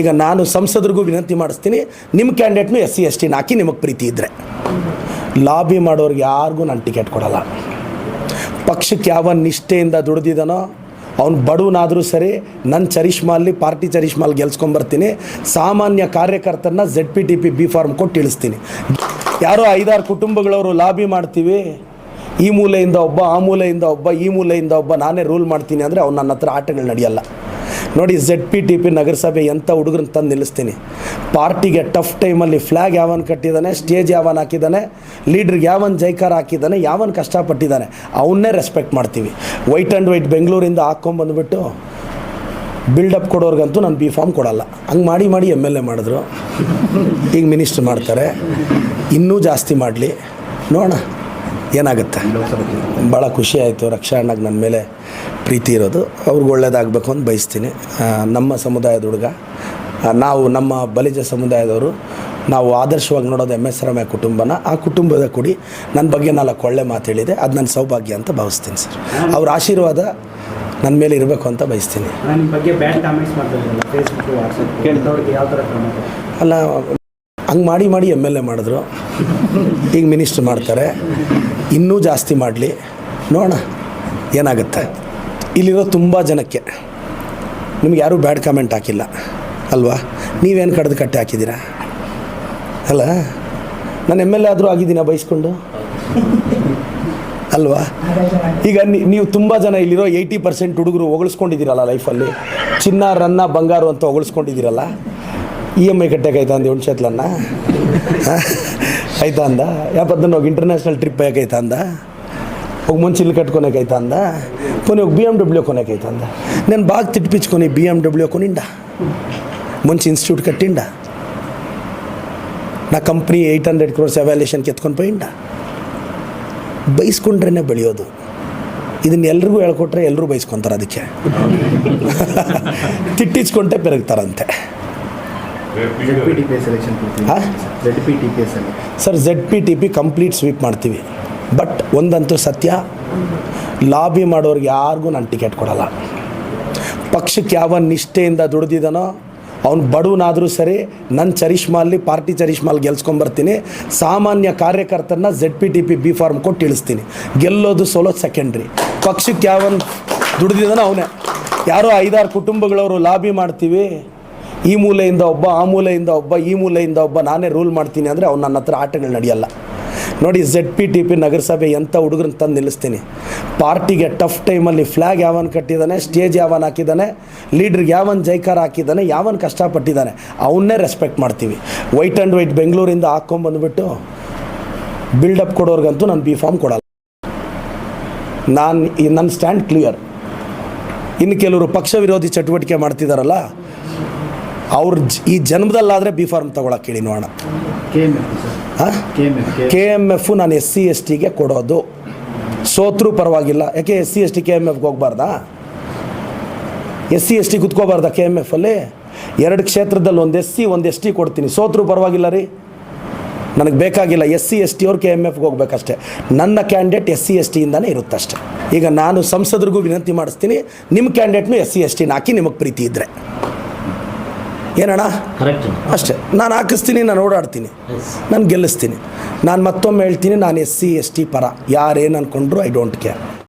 ಈಗ ನಾನು ಸಂಸದರಿಗೂ ವಿನಂತಿ ಮಾಡಿಸ್ತೀನಿ ನಿಮ್ಮ ಕ್ಯಾಂಡಿಡೇಟ್ನು ಎಸ್ ಸಿ, ಎಸ್ ಟಿನ ಹಾಕಿ ನಿಮಗೆ ಪ್ರೀತಿ ಇದ್ದರೆ ಲಾಬಿ ಮಾಡೋರಿಗೆ ಯಾರಿಗೂ ನಾನು ಟಿಕೆಟ್ ಕೊಡಲ್ಲ. ಪಕ್ಷಕ್ಕೆ ಯಾವ ನಿಷ್ಠೆಯಿಂದ ದುಡಿದಿದ್ದಾನೋ ಅವ್ನು ಬಡವನಾದರೂ ಸರಿ ನನ್ನ ಚರಿಷ್ಮಾಲಿ ಪಾರ್ಟಿ ಚರಿಷ್ಮಾಲಿ ಗೆಲ್ಸ್ಕೊಂಬರ್ತೀನಿ ಸಾಮಾನ್ಯ ಕಾರ್ಯಕರ್ತರನ್ನ Z P T P B form ಕೊಟ್ಟು ಇಳಿಸ್ತೀನಿ. ಯಾರೋ ಐದಾರು ಕುಟುಂಬಗಳವರು ಲಾಬಿ ಮಾಡ್ತೀವಿ, ಈ ಮೂಲೆಯಿಂದ ಒಬ್ಬ, ಆ ಮೂಲೆಯಿಂದ ಒಬ್ಬ, ಈ ಮೂಲೆಯಿಂದ ಒಬ್ಬ, ನಾನೇ ರೂಲ್ ಮಾಡ್ತೀನಿ ಅಂದರೆ ಅವ್ನು ನನ್ನ ಹತ್ರ ಆಟಗಳು ನಡೆಯಲ್ಲ. ನೋಡಿ ಝೆಡ್ ಪಿ ಟಿ ಪಿ ನಗರಸಭೆ ಎಂಥ ಹುಡುಗರನ್ನ ತಂದು ನಿಲ್ಲಿಸ್ತೀನಿ. ಪಾರ್ಟಿಗೆ ಟಫ್ ಟೈಮಲ್ಲಿ ಫ್ಲ್ಯಾಗ್ ಯಾವನ್ ಕಟ್ಟಿದ್ದಾನೆ ಸ್ಟೇಜ್ ಯಾವನ್ ಹಾಕಿದ್ದಾನೆ ಲೀಡ್ರಿಗೆ ಯಾವನ್ ಜೈಕಾರ ಹಾಕಿದ್ದಾನೆ ಯಾವನ್ ಕಷ್ಟಪಟ್ಟಿದ್ದಾನೆ ಅವನ್ನೇ ರೆಸ್ಪೆಕ್ಟ್ ಮಾಡ್ತೀವಿ. ವೈಟ್ ಆ್ಯಂಡ್ ವೈಟ್ ಬೆಂಗಳೂರಿಂದ ಹಾಕ್ಕೊಂಬಂದ್ಬಿಟ್ಟು ಬಿಲ್ಡಪ್ ಕೊಡೋರ್ಗಂತೂ ನಾನು ಬಿ ಫಾರ್ಮ್ ಕೊಡಲ್ಲ. ಹಂಗೆ ಮಾಡಿ ಮಾಡಿ ಎಂ ಎಲ್ ಎ ಮಾಡಿದ್ರು. ಈಗ ಮಿನಿಸ್ಟ್ರ್ ಮಾಡ್ತಾರೆ. ಇನ್ನೂ ಜಾಸ್ತಿ ಮಾಡಲಿ. ನೋಡೋಣ. ಏನಾಗುತ್ತೆ? ಭಾಳ ಖುಷಿ ಆಯಿತು. ರಕ್ಷಾ ಅಣ್ಣಗೆ ನನ್ನ ಮೇಲೆ ಪ್ರೀತಿ ಇರೋದು. ಅವ್ರಿಗೆ ಒಳ್ಳೇದಾಗಬೇಕು ಅಂತ ಬಯಸ್ತೀನಿ. ನಮ್ಮ ಸಮುದಾಯದ ಹುಡುಗ ನಾವು ನಮ್ಮ ಬಲಿಜ ಸಮುದಾಯದವರು ನಾವು ಆದರ್ಶವಾಗಿ ನೋಡೋದು ಎಂ ಎಸ್ ರಮ್ಯ ಕುಟುಂಬನ ಆ ಕುಟುಂಬದ ಕೂಡಿ. ನನ್ನ ಬಗ್ಗೆ ನಾಲ್ಕು ಒಳ್ಳೆ ಮಾತು ಹೇಳಿದೆ. ಅದು ನನ್ನ ಸೌಭಾಗ್ಯ ಅಂತ ಭಾವಿಸ್ತೀನಿ ಸರ್. ಅವ್ರ ಆಶೀರ್ವಾದ ನನ್ನ ಮೇಲೆ ಇರಬೇಕು ಅಂತ ಬಯಸ್ತೀನಿ. ಅಲ್ಲ ಹಂಗೆ ಮಾಡಿ ಮಾಡಿ ಎಂ ಎಲ್ ಎ ಮಾಡಿದ್ರು. ಈಗ ಮಿನಿಸ್ಟ್ರ್ ಮಾಡ್ತಾರೆ, ಇನ್ನೂ ಜಾಸ್ತಿ ಮಾಡಲಿ. ನೋಡೋಣ, ಏನಾಗುತ್ತೆ. ಇಲ್ಲಿರೋ ತುಂಬ ಜನಕ್ಕೆ, ನಿಮ್ಗೆ ಯಾರೂ ಬ್ಯಾಡ್ ಕಾಮೆಂಟ್ ಹಾಕಿಲ್ಲ, ಅಲ್ವಾ? ನೀವೇನು ಕಡ್ದು ಕಟ್ಟೆ ಹಾಕಿದ್ದೀರಾ? ಅಲ್ಲ, ನಾನು ಎಂ ಎಲ್ ಎ ಆದರೂ ಆಗಿದ್ದೀನ ಬಯಸ್ಕೊಂಡು ಅಲ್ವಾ? ಈಗ ನೀವು ತುಂಬ ಜನ ಇಲ್ಲಿರೋ ಏಯ್ಟಿ ಪರ್ಸೆಂಟ್ ಹುಡುಗರು ಹೊಗಳಿಸ್ಕೊಂಡಿದ್ದೀರಲ್ಲ ಲೈಫಲ್ಲಿ. ಚಿನ್ನ, ರನ್ನ, ಬಂಗಾರು ಅಂತ ಹೊಗಳಿಸ್ಕೊಂಡಿದ್ದೀರಲ್ಲ. ಇ ಎಂ ಐ ಕಟ್ಟೆ ಆಯ್ತಾ ಅಂದ ಯಾಪತ್ತನ అవుతుందా యాపద్దన్న ఒక ఇంటర్నేషనల్ ట్రిప్ అయ్యాక అవుతుందా ఒక మంచి ఇల్లు కట్టుకోనేకి అవుతుందా పోనీ ఒక బిఎండబ్ల్యూ కొనేకి అవుతుందా నేను బాగా తిట్టిపించుకొని బిఎండబ్ల్యూ కొనిండా. మంచి ఇన్స్టిట్యూట్ కట్టిండా. నా ಕಂಪ್ನಿ ಏಯ್ಟ್ ಹಂಡ್ರೆಡ್ ಕ್ರೋರ್ಸ್ ಎವ್ಯಾಲ್ಯೂಷನ್ಗೆ ಎತ್ಕೊಂಡು ಪೋಯಿಂಡ ಬೈಸ್ಕೊಂಡ್ರೇ ಬೆಳೆಯೋದು ಇದನ್ನ ಎಲ್ರಿಗೂ ಹೇಳ್ಕೊಟ್ರೆ ಎಲ್ಲರೂ ಬೈಸ್ಕೊತಾರೆ ಅದಕ್ಕೆ ತಿಟ್ಟಿಸ್ಕೊಂಡೆ ಪೆರಗ್ತಾರಂತೆ Z P T P S election ಹಾ? Z P T P S ಅಲ್ಲಿ. Sir Z P T P complete sweep ಮಾಡ್ತೀವಿ. ಬಟ್ ಒಂದಂತೂ ಸತ್ಯ ಲಾಬಿ ಮಾಡೋರಿಗೆ ಯಾರಿಗೂ ನಾನು ಟಿಕೆಟ್ ಕೊಡಲ್ಲ. ಪಕ್ಷಕ್ಕೆ ಯಾವ ನಿಷ್ಠೆಯಿಂದ ದುಡಿದಿದ್ದಾನೋ ಅವ್ನು ಬಡವನಾದರೂ ಸರಿ ನನ್ನ ಚರಿಷ್ಮಾಲಿ ಪಾರ್ಟಿ ಚರಿಷ್ಮಾಲ್ ಗೆಲ್ಸ್ಕೊಂಬರ್ತೀನಿ. ಸಾಮಾನ್ಯ ಕಾರ್ಯಕರ್ತರನ್ನ Z P T P B form ಕೊಟ್ಟು ಇಳಿಸ್ತೀನಿ. ಗೆಲ್ಲೋದು ಸೋಲೋದು ಸೆಕೆಂಡ್ರಿ ಪಕ್ಷಕ್ಕೆ ಯಾವನ್ ದುಡಿದಿದ್ದಾನೋ ಅವನೇ. ಯಾರೋ ಐದಾರು ಕುಟುಂಬಗಳವರು ಲಾಬಿ ಮಾಡ್ತೀವಿ. ಈ ಮೂಲೆಯಿಂದ ಒಬ್ಬ, ಆ ಮೂಲೆಯಿಂದ ಒಬ್ಬ, ಈ ಮೂಲೆಯಿಂದ ಒಬ್ಬ, ನಾನೇ ರೂಲ್ ಮಾಡ್ತೀನಿ ಅಂದರೆ ಅವ್ನು ನನ್ನ ಹತ್ರ ಆಟಗಳು ನಡೆಯಲ್ಲ. ನೋಡಿ ಝೆಡ್ ಪಿ ಟಿ ಪಿ ನಗರಸಭೆ ಎಂಥ ಹುಡುಗರನ್ನ ತಂದು ನಿಲ್ಲಿಸ್ತೀನಿ. ಪಾರ್ಟಿಗೆ ಟಫ್ ಟೈಮಲ್ಲಿ ಫ್ಲ್ಯಾಗ್ ಯಾವನ್ ಕಟ್ಟಿದ್ದಾನೆ ಸ್ಟೇಜ್ ಯಾವನ್ ಹಾಕಿದ್ದಾನೆ ಲೀಡ್ರಿಗೆ ಯಾವನ್ ಜೈಕಾರ ಹಾಕಿದ್ದಾನೆ ಯಾವನ್ ಕಷ್ಟಪಟ್ಟಿದ್ದಾನೆ ಅವನ್ನೇ ರೆಸ್ಪೆಕ್ಟ್ ಮಾಡ್ತೀವಿ. ವೈಟ್ ಆ್ಯಂಡ್ ವೈಟ್ ಬೆಂಗಳೂರಿಂದ ಹಾಕ್ಕೊಂಬಂದ್ಬಿಟ್ಟು ಬಿಲ್ಡಪ್ ಕೊಡೋರ್ಗಂತೂ ನಾನು ಬಿ ಫಾರ್ಮ್ ಕೊಡಲ್ಲ. ನಾನು ನನ್ನ ಸ್ಟ್ಯಾಂಡ್ ಕ್ಲಿಯರ್ ಇನ್ನು ಕೆಲವರು ಪಕ್ಷ ವಿರೋಧಿ ಚಟುವಟಿಕೆ ಮಾಡ್ತಿದ್ದಾರಲ್ಲ ಅವ್ರ ಜ- ಈ ಜನ್ಮದಲ್ಲಾದರೆ ಬಿ ಫಾರ್ಮ್ ತಗೊಳಕ್ಕೆ ಹೇಳಿ ನೋಡೋಣ. ಕೆ ಎಂ ಎಫ್ ಎಫ್ ನಾನು ಎಸ್ ಸಿ ಎಸ್ ಟಿಗೆ ಕೊಡೋದು. ಸೋತ್ರೂ ಪರವಾಗಿಲ್ಲ. ಯಾಕೆ S C S T K M ಎಫ್ಗೆ ಹೋಗ್ಬಾರ್ದಾ? ಎಸ್ ಸಿ ಎಸ್ ಟಿ ಕುತ್ಕೋಬಾರ್ದಾ ಕೆ ಎಂ ಎಫಲ್ಲಿ ಎರಡು ಕ್ಷೇತ್ರದಲ್ಲಿ ಒಂದು ಎಸ್ ಸಿ ಒಂದು ಎಸ್ ಟಿ ಕೊಡ್ತೀನಿ. ಸೋತ್ರೂ ಪರವಾಗಿಲ್ಲ ರೀ. ನನಗೆ ಬೇಕಾಗಿಲ್ಲ. ಎಸ್ ಸಿ ಎಸ್ ಟಿ ಅವ್ರು ಕೆ ಎಂ ಎಫ್ಗೆ ಹೋಗ್ಬೇಕಷ್ಟೇ. ನನ್ನ ಕ್ಯಾಂಡಿಡೇಟ್ ಎಸ್ ಸಿ ಎಸ್ ಟಿಯಿಂದನೇ ಇರುತ್ತಷ್ಟೆ. ಈಗ ನಾನು ಸಂಸದರಿಗೂ ವಿನಂತಿ ಮಾಡಿಸ್ತೀನಿ. ನಿಮ್ಮ ಕ್ಯಾಂಡಿಡೇಟ್ನು ಎಸ್ ಸಿ ಎಸ್ ಟಿನ ಹಾಕಿ ನಿಮಗೆ ಪ್ರೀತಿ ಇದ್ದರೆ ಏನಣ್ಣ? ಅಷ್ಟೇ. ನಾನು ಹಾಕಿಸ್ತೀನಿ ನಾನು ಓಡಾಡ್ತೀನಿ. ನಾನು ಗೆಲ್ಲಿಸ್ತೀನಿ. ನಾನು ಮತ್ತೊಮ್ಮೆ ಹೇಳ್ತೀನಿ ನಾನು ಎಸ್ ಸಿ ಎಸ್ ಟಿ ಪರ. ಯಾರೇನು ಅಂದ್ಕೊಂಡ್ರು ಐ ಡೋಂಟ್ ಕೇರ್